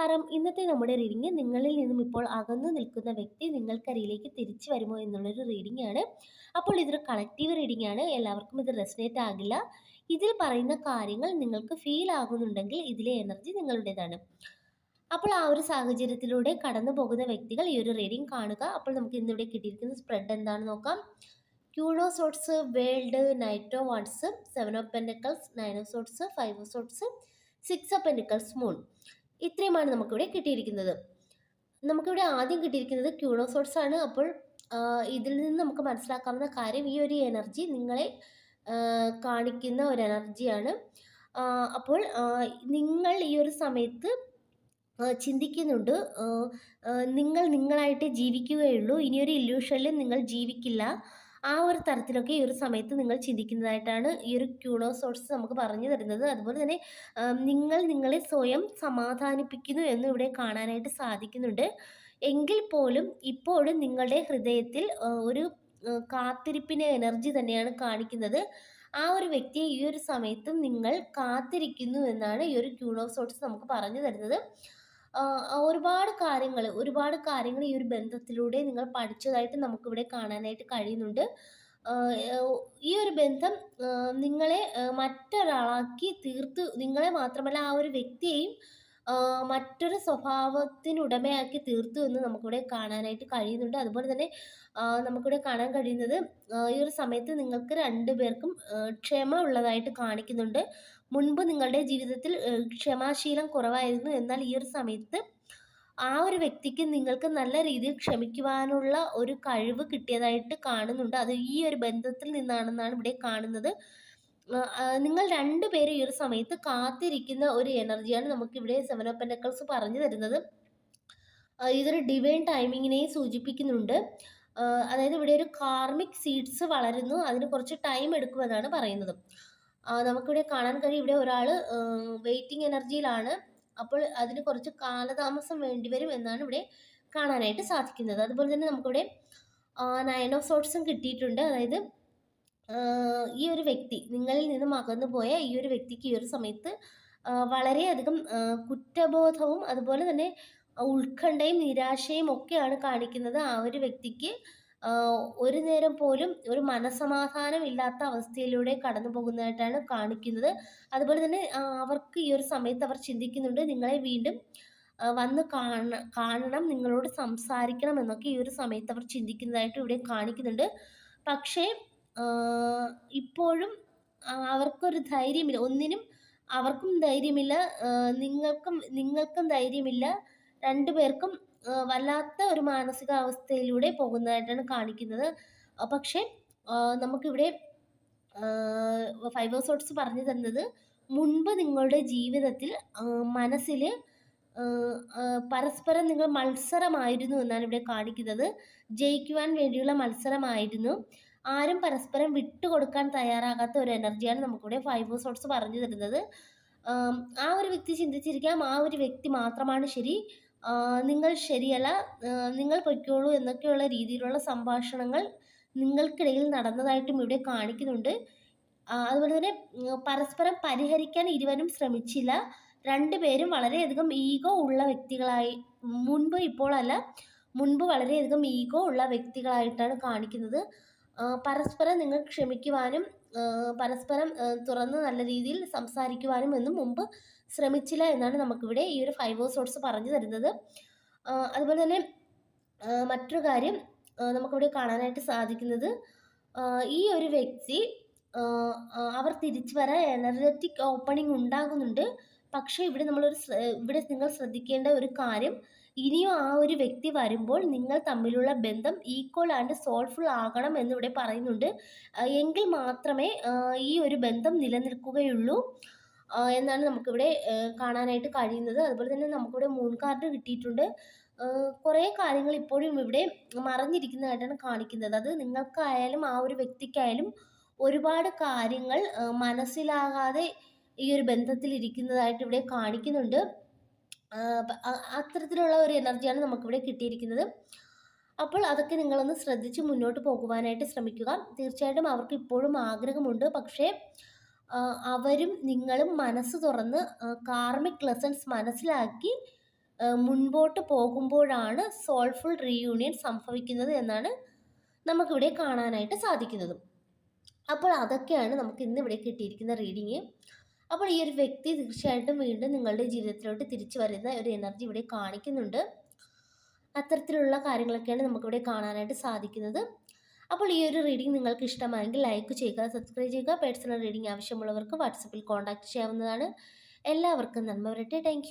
നമസ്കാരം ഇന്നത്തെ നമ്മുടെ റീഡിംഗ് നിങ്ങളിൽ നിന്നും ഇപ്പോൾ അകന്നു നിൽക്കുന്ന വ്യക്തി നിങ്ങൾക്കരിയിലേക്ക് തിരിച്ചു വരുമോ എന്നുള്ളൊരു റീഡിംഗ് ആണ്. അപ്പോൾ ഇതൊരു കളക്റ്റീവ് റീഡിംഗ് ആണ്. എല്ലാവർക്കും ഇത് റെസനേറ്റ് ആകില്ല. ഇതിൽ പറയുന്ന കാര്യങ്ങൾ നിങ്ങൾക്ക് ഫീൽ ആകുന്നുണ്ടെങ്കിൽ ഇതിലെ എനർജി നിങ്ങളുടേതാണ്. അപ്പോൾ ആ ഒരു സാഹചര്യത്തിലൂടെ കടന്നു പോകുന്ന വ്യക്തികൾ ഈ ഒരു റീഡിംഗ് കാണുക. അപ്പോൾ നമുക്ക് ഇന്നിവിടെ കിട്ടിയിരിക്കുന്ന സ്പ്രെഡ് എന്താണെന്ന് നോക്കാം. Queen of swords world knight of wands seven of pentacles nine of swords five of swords six of pentacles moon ഇത്രയുമാണ് നമുക്കിവിടെ കിട്ടിയിരിക്കുന്നത്. നമുക്കിവിടെ ആദ്യം കിട്ടിയിരിക്കുന്നത് ക്യൂണോസോട്സ് ആണ്. അപ്പോൾ ഇതിൽ നിന്ന് നമുക്ക് മനസ്സിലാക്കാവുന്ന കാര്യം ഈ ഒരു എനർജി നിങ്ങളെ കാണിക്കുന്ന ഒരു എനർജിയാണ് അപ്പോൾ നിങ്ങൾ ഈ ഒരു സമയത്ത് ചിന്തിക്കുന്നുണ്ട്. നിങ്ങൾ നിങ്ങളായിട്ട് ജീവിക്കുകയുള്ളൂ. ഇനിയൊരു ഇല്യൂഷനിൽ നിങ്ങൾ ജീവിക്കില്ല. ആ ഒരു തരത്തിലൊക്കെ ഈ ഒരു സമയത്ത് നിങ്ങൾ ചിന്തിക്കുന്നതായിട്ടാണ് ഈ ഒരു ക്യൂണോ സോഴ്സ് നമുക്ക് പറഞ്ഞു തരുന്നത്. അതുപോലെ തന്നെ നിങ്ങൾ നിങ്ങളെ സ്വയം സമാധാനിപ്പിക്കുന്നു എന്ന് ഇവിടെ കാണാനായിട്ട് സാധിക്കുന്നുണ്ട്. എങ്കിൽ പോലും ഇപ്പോഴും നിങ്ങളുടെ ഹൃദയത്തിൽ ഒരു കാത്തിരിപ്പിന്റെ എനർജി തന്നെയാണ് കാണിക്കുന്നത്. ആ ഒരു വ്യക്തിയെ ഈ ഒരു സമയത്തും നിങ്ങൾ കാത്തിരിക്കുന്നു എന്നാണ് ഈ ഒരു ക്യൂണോ സോട്ട്സ് നമുക്ക് പറഞ്ഞു തരുന്നത്. ഒരുപാട് കാര്യങ്ങൾ ഒരുപാട് കാര്യങ്ങൾ ഈ ഒരു ബന്ധത്തിലൂടെ നിങ്ങൾ പഠിച്ചതായിട്ട് നമുക്കിവിടെ കാണാനായിട്ട് കഴിയുന്നുണ്ട്. ഈ ഒരു ബന്ധം നിങ്ങളെ മറ്റൊരാളാക്കി തീർത്ത് നിങ്ങളെ മാത്രമല്ല ആ ഒരു വ്യക്തിയെയും മറ്റൊരു സ്വഭാവത്തിനുടമയാക്കി തീർത്തു എന്ന് നമുക്കിവിടെ കാണാനായിട്ട് കഴിയുന്നുണ്ട്. അതുപോലെ തന്നെ നമുക്കിവിടെ കാണാൻ കഴിയുന്നത് ഈ ഒരു സമയത്ത് നിങ്ങൾക്ക് രണ്ടു പേർക്കും ക്ഷമ ഉള്ളതായിട്ട് കാണിക്കുന്നുണ്ട്. മുൻപ് നിങ്ങളുടെ ജീവിതത്തിൽ ക്ഷമാശീലം കുറവായിരുന്നു. എന്നാൽ ഈ ഒരു സമയത്ത് ആ ഒരു വ്യക്തിക്ക് നിങ്ങൾക്ക് നല്ല രീതിയിൽ ക്ഷമിക്കുവാനുള്ള ഒരു കഴിവ് കിട്ടിയതായിട്ട് കാണുന്നുണ്ട്. അത് ഈ ഒരു ബന്ധത്തിൽ നിന്നാണെന്നാണ് ഇവിടെ കാണുന്നത്. നിങ്ങൾ രണ്ടുപേരും ഈ ഒരു സമയത്ത് കാത്തിരിക്കുന്ന ഒരു എനർജിയാണ് നമുക്കിവിടെ സെവൻ ഓഫ് പറഞ്ഞു തരുന്നത്. ഇതൊരു ഡിവൈൻ ടൈമിങ്ങിനെയും സൂചിപ്പിക്കുന്നുണ്ട്. അതായത് ഇവിടെ ഒരു കാർമിക് സീഡ്സ് വളരുന്നു. അതിന് കുറച്ച് ടൈം എടുക്കുമെന്നാണ് പറയുന്നത്. നമുക്കിവിടെ കാണാൻ കഴിയും. ഇവിടെ ഒരാൾ വെയിറ്റിംഗ് എനർജിയിലാണ് അപ്പോൾ അതിന് കുറച്ച് കാലതാമസം വേണ്ടിവരും എന്നാണ് ഇവിടെ കാണാനായിട്ട് സാധിക്കുന്നത്. അതുപോലെ തന്നെ നമുക്കിവിടെ നയൻ ഓഫ് സോട്ട്സും കിട്ടിയിട്ടുണ്ട്. അതായത് ഈ ഒരു വ്യക്തി നിങ്ങളിൽ നിന്നും അകന്നു പോയ ഈ ഒരു വ്യക്തിക്ക് ഈ ഒരു സമയത്ത് വളരെയധികം കുറ്റബോധവും അതുപോലെ തന്നെ ഉത്കണ്ഠയും നിരാശയും ഒക്കെയാണ് കാണിക്കുന്നത് ആ ഒരു വ്യക്തിക്ക്. ഒരു നേരം പോലും ഒരു മനസമാധാനം ഇല്ലാത്ത അവസ്ഥയിലൂടെ കടന്നു പോകുന്നതായിട്ടാണ് കാണിക്കുന്നത്. അതുപോലെ തന്നെ അവർക്ക് ഈ ഒരു സമയത്ത് അവർ ചിന്തിക്കുന്നുണ്ട് നിങ്ങളെ വീണ്ടും വന്ന് കാണ കാണണം നിങ്ങളോട് സംസാരിക്കണം എന്നൊക്കെ ഈ ഒരു സമയത്ത് അവർ ചിന്തിക്കുന്നതായിട്ട് ഇവിടെ കാണിക്കുന്നുണ്ട്. പക്ഷേ ഇപ്പോഴും അവർക്കൊരു ധൈര്യമില്ല. ഒന്നിനും അവർക്കും ധൈര്യമില്ല. നിങ്ങൾക്കും നിങ്ങൾക്കും ധൈര്യമില്ല. രണ്ടു പേർക്കും വല്ലാത്ത ഒരു മാനസികാവസ്ഥയിലൂടെ പോകുന്നതായിട്ടാണ് കാണിക്കുന്നത്. പക്ഷേ നമുക്കിവിടെ ഫൈവ് സോട്ട്സ് പറഞ്ഞു തന്നത് മുൻപ് നിങ്ങളുടെ ജീവിതത്തിൽ മനസ്സിൽ പരസ്പരം നിങ്ങൾ മത്സരമായിരുന്നു എന്നാണ് ഇവിടെ കാണിക്കുന്നത്. ജയിക്കുവാൻ വേണ്ടിയുള്ള മത്സരമായിരുന്നു. ആരും പരസ്പരം വിട്ടുകൊടുക്കാൻ തയ്യാറാകാത്ത ഒരു എനർജിയാണ് നമുക്കിവിടെ ഫൈവ് സോട്ട്സ് പറഞ്ഞു തരുന്നത്. ആ ഒരു വ്യക്തി ചിന്തിച്ചിരിക്കാം ആ ഒരു വ്യക്തി മാത്രമാണ് ശരി. നിങ്ങൾ ശരിയല്ല നിങ്ങൾ പൊയ്ക്കോളൂ എന്നൊക്കെയുള്ള രീതിയിലുള്ള സംഭാഷണങ്ങൾ നിങ്ങൾക്കിടയിൽ നടന്നതായിട്ടും ഇവിടെ കാണിക്കുന്നുണ്ട്. അതുപോലെ തന്നെ പരസ്പരം പരിഹരിക്കാൻ ഇരുവരും ശ്രമിച്ചില്ല. രണ്ടുപേരും വളരെയധികം ഈഗോ ഉള്ള വ്യക്തികളായി മുൻപ് ഇപ്പോഴല്ല മുൻപ് വളരെയധികം ഈഗോ ഉള്ള വ്യക്തികളായിട്ടാണ് കാണിക്കുന്നത്. പരസ്പരം നിങ്ങൾ ക്ഷമിക്കുവാനും പരസ്പരം തുറന്ന് നല്ല രീതിയിൽ സംസാരിക്കുവാനും എന്നും മുമ്പ് ശ്രമിച്ചില്ല എന്നാണ് നമുക്കിവിടെ ഈ ഒരു ഫൈവ് സോഴ്സ് പറഞ്ഞു തരുന്നത്. അതുപോലെ തന്നെ മറ്റൊരു കാര്യം നമുക്കിവിടെ കാണാനായിട്ട് സാധിക്കുന്നത് ഈ ഒരു വ്യക്തി അവർ തിരിച്ചു വരാൻ എനർജറ്റിക് ഓപ്പണിംഗ് ഉണ്ടാകുന്നുണ്ട്. പക്ഷേ ഇവിടെ നമ്മളൊരു ഇവിടെ നിങ്ങൾ ശ്രദ്ധിക്കേണ്ട ഒരു കാര്യം ഇനിയും ആ ഒരു വ്യക്തി വരുമ്പോൾ നിങ്ങൾ തമ്മിലുള്ള ബന്ധം ഈക്വൽ ആൻഡ് സോൾഫുൾ ആകണം എന്നിവിടെ പറയുന്നുണ്ട്. എങ്കിൽ മാത്രമേ ഈ ഒരു ബന്ധം നിലനിൽക്കുകയുള്ളൂ. എന്നാണ് നമുക്കിവിടെ കാണാനായിട്ട് കഴിയുന്നത്. അതുപോലെ തന്നെ നമുക്കിവിടെ മൂൺ കാർഡ് കിട്ടിയിട്ടുണ്ട്. കുറേ കാര്യങ്ങൾ ഇപ്പോഴും ഇവിടെ മറഞ്ഞിരിക്കുന്നതായിട്ടാണ് കാണിക്കുന്നത്. അത് നിങ്ങൾക്കായാലും ആ ഒരു വ്യക്തിക്കായാലും ഒരുപാട് കാര്യങ്ങൾ മനസ്സിലാകാതെ ഈ ഒരു ബന്ധത്തിൽ ഇരിക്കുന്നതായിട്ട് ഇവിടെ കാണിക്കുന്നുണ്ട്. അത്തരത്തിലുള്ള ഒരു എനർജിയാണ് നമുക്കിവിടെ കിട്ടിയിരിക്കുന്നത്. അപ്പോൾ അതൊക്കെ നിങ്ങളൊന്ന് ശ്രദ്ധിച്ച് മുന്നോട്ട് പോകുവാനായിട്ട് ശ്രമിക്കുക. തീർച്ചയായിട്ടും അവർക്ക് ഇപ്പോഴും ആഗ്രഹമുണ്ട്. പക്ഷേ അവരും നിങ്ങളും മനസ്സ് തുറന്ന് കാർമിക് ലെസൺസ് മനസ്സിലാക്കി മുൻപോട്ട് പോകുമ്പോഴാണ് സോൾഫുൾ റീയൂണിയൻ സംഭവിക്കുന്നത് എന്നാണ് നമുക്കിവിടെ കാണാനായിട്ട് സാധിക്കുന്നത്. അപ്പോൾ അതൊക്കെയാണ് നമുക്ക് ഇന്ന് ഇവിടെ കിട്ടിയിരിക്കുന്ന റീഡിങ് അപ്പോൾ ഈ ഒരു വ്യക്തി തീർച്ചയായിട്ടും വീണ്ടും നിങ്ങളുടെ ജീവിതത്തിലോട്ട് തിരിച്ചു വരുന്ന ഒരു എനർജി ഇവിടെ കാണിക്കുന്നുണ്ട്. അത്തരത്തിലുള്ള കാര്യങ്ങളൊക്കെയാണ് നമുക്കിവിടെ കാണാനായിട്ട് സാധിക്കുന്നത്. അപ്പോൾ ഈ ഒരു റീഡിംഗ് നിങ്ങൾക്ക് ഇഷ്ടമായെങ്കിൽ ലൈക്ക് ചെയ്യുക സബ്സ്ക്രൈബ് ചെയ്യുക പേഴ്സണൽ റീഡിംഗ് ആവശ്യമുള്ളവർക്ക് വാട്സപ്പിൽ കോൺടാക്ട് ചെയ്യാവുന്നതാണ്. എല്ലാവർക്കും നന്മ വരട്ടെ. താങ്ക്